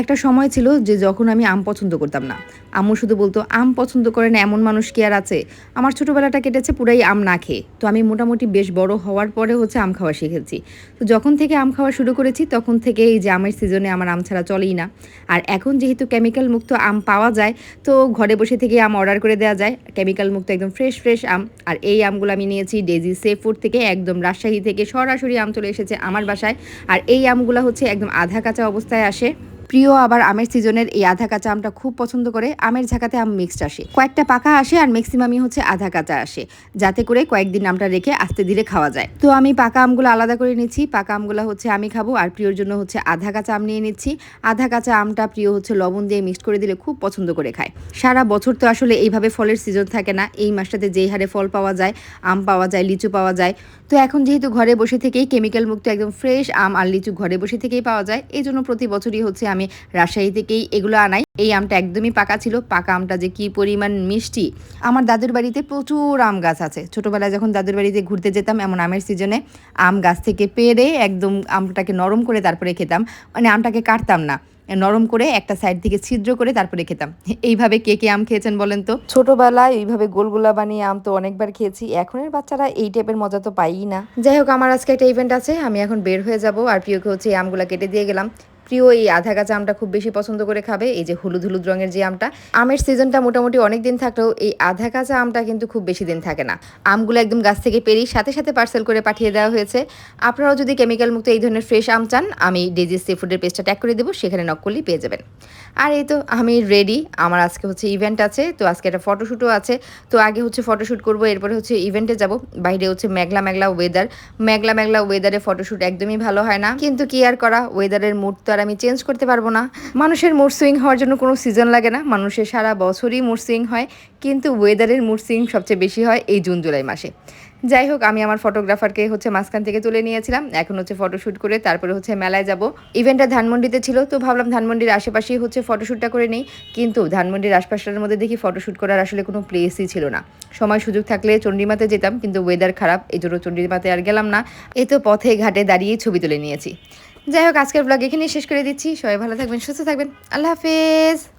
একটা সময় ছিল যে যখন আমি আম পছন্দ করতাম না। আম্মু শুধু বলতো, আম পছন্দ করে না এমন মানুষ কি আর আছে? আমার ছোটোবেলাটা কেটেছে পুরাই আম না খেয়ে। তো আমি মোটামুটি বেশ বড় হওয়ার পরে হচ্ছে আম খাওয়া শিখেছি। তো যখন থেকে আম খাওয়া শুরু করেছি, তখন থেকে এই যে আমের সিজনে আমার আম ছাড়া চলেই না। আর এখন যেহেতু কেমিক্যাল মুক্ত আম পাওয়া যায়, তো ঘরে বসে থেকে আম অর্ডার করে দেওয়া যায়। কেমিক্যাল মুক্ত একদম ফ্রেশ ফ্রেশ আম। আর এই আমগুলো আমি নিয়েছি ডেজি সেফ ফুড থেকে, একদম রাজশাহী থেকে সরাসরি আম চলে এসেছে আমার বাসায়। আর এই আমগুলো হচ্ছে একদম আধা কাঁচা অবস্থায় আসে। প্রিয় আবার আমের সিজনের এই আধা কাঁচা আমটা খুব পছন্দ করে। আমের ঝাঁকাতে আম মিক্সড আসে। কয়েকটা পাকা আসে আর ম্যাক্সিমামই হচ্ছে আধা কাঁচা আসে। যাতে করে কয়েকদিন আমটা রেখে আস্তে ধীরে খাওয়া যায়। তো আমি পাকা আমগুলো আলাদা করে নিচ্ছি। পাকা আমগুলো হচ্ছে আমি খাব আর প্রিয়র জন্য হচ্ছে আধা কাঁচা আম নিয়ে নিচ্ছি। আধা কাঁচা আমটা প্রিয় হচ্ছে লবণ দিয়ে মিক্সড করে দিলে খুব পছন্দ করে খায়। সারা বছর তো আসলে এইভাবে ফলের সিজন থাকে না। এই মাসটাতে যেই হারে ফল পাওয়া যায়, আম পাওয়া যায়, লিচু পাওয়া যায়। তো এখন যেহেতু ঘরে বসে থেকেই কেমিক্যাল মুক্ত একদম ফ্রেশ আম আর লিচু ঘরে বসে থেকেই পাওয়া যায়, এই জন্য প্রতি বছরই হচ্ছে আমি রাজশাহী থেকেই এগুলো আনাই। এই আমটা একদমই পাকা ছিল। পাকা আমটা যে কি পরিমাণ মিষ্টি। আমার দাদুর বাড়িতে প্রচুর আম গাছ আছে। ছোটোবেলায় যখন দাদুর বাড়িতে ঘুরতে যেতাম এমন আমের সিজনে আম গাছ থেকে পেরে একদম আমটাকে নরম করে তারপরে খেতাম। মানে আমটাকে কাটতাম না। নরম করে একটা সাইড থেকে ছিদ্র করে তারপরে খেতাম। এইভাবে কে কে আম খেয়েছেন বলেন তো? ছোটবেলায় এইভাবে গোলগুলা বানিয়ে আম তো অনেকবার খেয়েছি। এখনের বাচ্চারা এই টাইপের মজা তো পাইই না। যাই হোক আমার আজকে একটা ইভেন্ট আছে। আমি এখন বের হয়ে যাব। আর প্রিয়কে হচ্ছে এই আমগুলা কেটে দিয়ে গেলাম। প্রিয় এই আধা কাঁচা আমটা খুব বেশি পছন্দ করে খাবে, এই যে হলুদ হলুদ রঙের যে আমটা। আমের সিজনটা মোটামুটি অনেক দিন থাকলেও এই আধা কাঁচা আমটা কিন্তু খুব বেশি দিন থাকে না। আমগুলো একদম গাছ থেকে পেরিয়ে সাথে সাথে পার্সেল করে পাঠিয়ে দেওয়া হয়েছে। আপনারাও যদি কেমিক্যাল মুক্ত এই ধরনের ফ্রেশ আম চান, আমি ডেজি সি ফুডের পেজটা ট্যাগ করে দেবো, সেখানে নক করলেই পেয়ে যাবেন। আর এই তো আমি রেডি আমার আজকে হচ্ছে ইভেন্ট আছে, তো আজকে একটা ফটোশ্যুটও আছে। তো আগে হচ্ছে ফটোশ্যুট করব, এরপরে হচ্ছে ইভেন্টে যাব। বাইরে হচ্ছে মেঘলা মেঘলা ওয়েদার মেঘলা মেঘলা ওয়েদারে ফটোশ্যুট একদমই ভালো হয় না। কিন্তু কি আর করা ওয়েদারের মুড তো আর আমি চেঞ্জ করতে পারব না। মানুষের মুড সুইং হওয়ার জন্য কোনো সিজন লাগে না। মানুষের সারা বছরই মুড সুইং হয়, কিন্তু ওয়েদারের মুড সুইং সবচেয়ে বেশি হয় এই জুন, জুলাই মাসে। যাই হোক, আমি আমার ফটোগ্রাফারকে হচ্ছে মাঝখান থেকে তুলে নিয়েছিলাম। এখন হচ্ছে ফটোশ্যুট করে তারপরে হচ্ছে মেলায় যাব। ইভেন্টটা ধানমন্ডিতে ছিল, তো ভাবলাম ধানমন্ডির আশেপাশেই হচ্ছে ফটোশ্যুটটা করে নেই। কিন্তু ধানমন্ডির আশপাশটার মধ্যে দেখি ফটোশ্যুট করার আসলে কোনো প্লেসই ছিল না। সময় সুযোগ থাকলে চণ্ডীমাতে যেতাম, কিন্তু ওয়েদার খারাপ, এই জন্য চণ্ডীমাতে আর গেলাম না। এ তো পথে ঘাটে দাঁড়িয়েই ছবি তুলে নিয়েছি। যাই হোক, আজকের ব্লগ এখানেই শেষ করে দিচ্ছি। সবাই ভালো থাকবেন, সুস্থ থাকবেন। আল্লাহ হাফেজ।